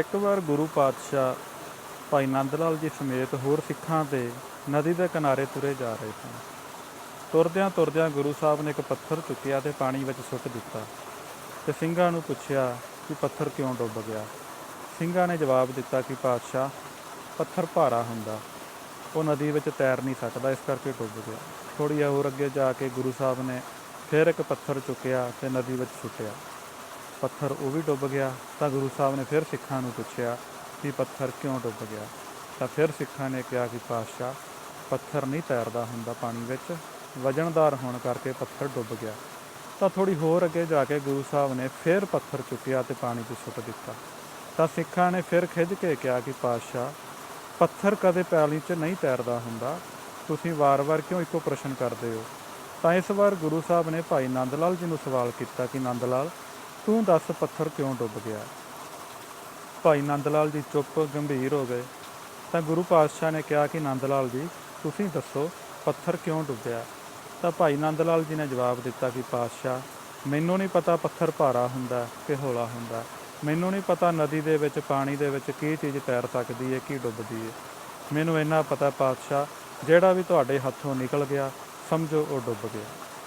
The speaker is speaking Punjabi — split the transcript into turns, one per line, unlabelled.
ਇੱਕ ਵਾਰ ਗੁਰੂ ਪਾਤਸ਼ਾਹ ਭਾਈ ਨੰਦ ਲਾਲ ਜੀ ਸਮੇਤ ਹੋਰ ਸਿੱਖਾਂ ਤੇ ਨਦੀ ਦੇ ਕਿਨਾਰੇ ਤੁਰੇ ਜਾ ਰਹੇ ਸਨ। ਤੁਰਦਿਆਂ ਤੁਰਦਿਆਂ ਗੁਰੂ ਸਾਹਿਬ ਨੇ ਇੱਕ ਪੱਥਰ ਚੁੱਕਿਆ ਤੇ ਪਾਣੀ ਵਿੱਚ ਸੁੱਟ ਦਿੱਤਾ ਤੇ ਸਿੰਘਾਂ ਨੂੰ ਪੁੱਛਿਆ ਕਿ ਪੱਥਰ ਕਿਉਂ ਡੁੱਬ ਗਿਆ। ਸਿੰਘਾਂ ਨੇ ਜਵਾਬ ਦਿੱਤਾ ਕਿ ਪਾਤਸ਼ਾਹ, ਪੱਥਰ ਭਾਰਾ ਹੁੰਦਾ, ਉਹ ਨਦੀ ਵਿੱਚ ਤੈਰ ਨਹੀਂ ਸਕਦਾ, ਇਸ ਕਰਕੇ ਡੁੱਬ ਗਿਆ। ਥੋੜੀ ਜਿਹੀ ਹੋਰ ਅੱਗੇ ਜਾ ਕੇ ਗੁਰੂ ਸਾਹਿਬ ਨੇ ਫਿਰ ਇੱਕ ਪੱਥਰ ਚੁੱਕਿਆ ਤੇ ਨਦੀ ਵਿੱਚ ਸੁੱਟਿਆ। ਪੱਥਰ ਉਹ ਵੀ ਡੁੱਬ ਗਿਆ। ਤਾਂ ਗੁਰੂ ਸਾਹਿਬ ਨੇ ਫਿਰ ਸਿੱਖਾਂ ਨੂੰ ਪੁੱਛਿਆ ਕਿ ਪੱਥਰ ਕਿਉਂ ਡੁੱਬ ਗਿਆ? ਤਾਂ ਫਿਰ ਸਿੱਖਾਂ ਨੇ ਕਿਹਾ ਕਿ ਪਾਤਸ਼ਾਹ, ਪੱਥਰ ਨਹੀਂ ਤੈਰਦਾ ਹੁੰਦਾ ਪਾਣੀ ਵਿੱਚ, ਵਜਨਦਾਰ ਹੋਣ ਕਰਕੇ ਪੱਥਰ ਡੁੱਬ ਗਿਆ। ਤਾਂ ਥੋੜੀ ਹੋਰ ਅੱਗੇ ਜਾ ਕੇ ਗੁਰੂ ਸਾਹਿਬ ਨੇ ਫਿਰ ਪੱਥਰ ਚੁੱਕਿਆ ਤੇ ਪਾਣੀ 'ਚ ਸੁੱਟ ਦਿੱਤਾ। ਤਾਂ ਸਿੱਖਾਂ ਨੇ ਫਿਰ ਖਿੱਝ ਕੇ ਕਿਹਾ ਕਿ ਪਾਤਸ਼ਾਹ, ਪੱਥਰ ਕਦੇ ਪਾਣੀ 'ਚ ਨਹੀਂ ਤੈਰਦਾ ਹੁੰਦਾ। ਤੁਸੀਂ ਵਾਰ-ਵਾਰ ਕਿਉਂ ਇੱਕੋ ਪ੍ਰਸ਼ਨ ਕਰਦੇ ਹੋ? ਤਾਂ ਇਸ ਵਾਰ ਗੁਰੂ ਸਾਹਿਬ ਨੇ ਭਾਈ ਨੰਦ ਲਾਲ ਜੀ ਨੂੰ ਸਵਾਲ ਕੀਤਾ ਕਿ ਨੰਦ ਲਾਲ ਤੂੰ ਦੱਸ ਪੱਥਰ ਕਿਉਂ ਡੁੱਬ ਗਿਆ? ਭਾਈ ਨੰਦ ਲਾਲ ਜੀ ਚੁੱਪ ਗੰਭੀਰ ਹੋ ਗਏ। ਤਾਂ ਗੁਰੂ ਪਾਤਸ਼ਾਹ ਨੇ ਕਿਹਾ ਕਿ ਨੰਦ ਲਾਲ ਜੀ, ਤੁਸੀਂ ਦੱਸੋ ਪੱਥਰ ਕਿਉਂ ਡੁੱਬਿਆ? ਤਾਂ ਭਾਈ ਨੰਦ ਲਾਲ ਜੀ ਨੇ ਜਵਾਬ ਦਿੱਤਾ ਕਿ ਪਾਤਸ਼ਾਹ, ਮੈਨੂੰ ਨਹੀਂ ਪਤਾ ਪੱਥਰ ਭਾਰਾ ਹੁੰਦਾ ਕਿ ਹੌਲਾ ਹੁੰਦਾ। ਮੈਨੂੰ ਨਹੀਂ ਪਤਾ ਨਦੀ ਦੇ ਵਿੱਚ, ਪਾਣੀ ਦੇ ਵਿੱਚ ਕੀ ਚੀਜ਼ ਤੈਰ ਸਕਦੀ ਹੈ ਕੀ ਡੁੱਬਦੀ ਹੈ ਮੈਨੂੰ ਇੰਨਾ ਪਤਾ ਪਾਤਸ਼ਾਹ, ਜਿਹੜਾ ਵੀ ਤੁਹਾਡੇ ਹੱਥੋਂ ਨਿਕਲ ਗਿਆ, ਸਮਝੋ ਉਹ ਡੁੱਬ ਗਿਆ।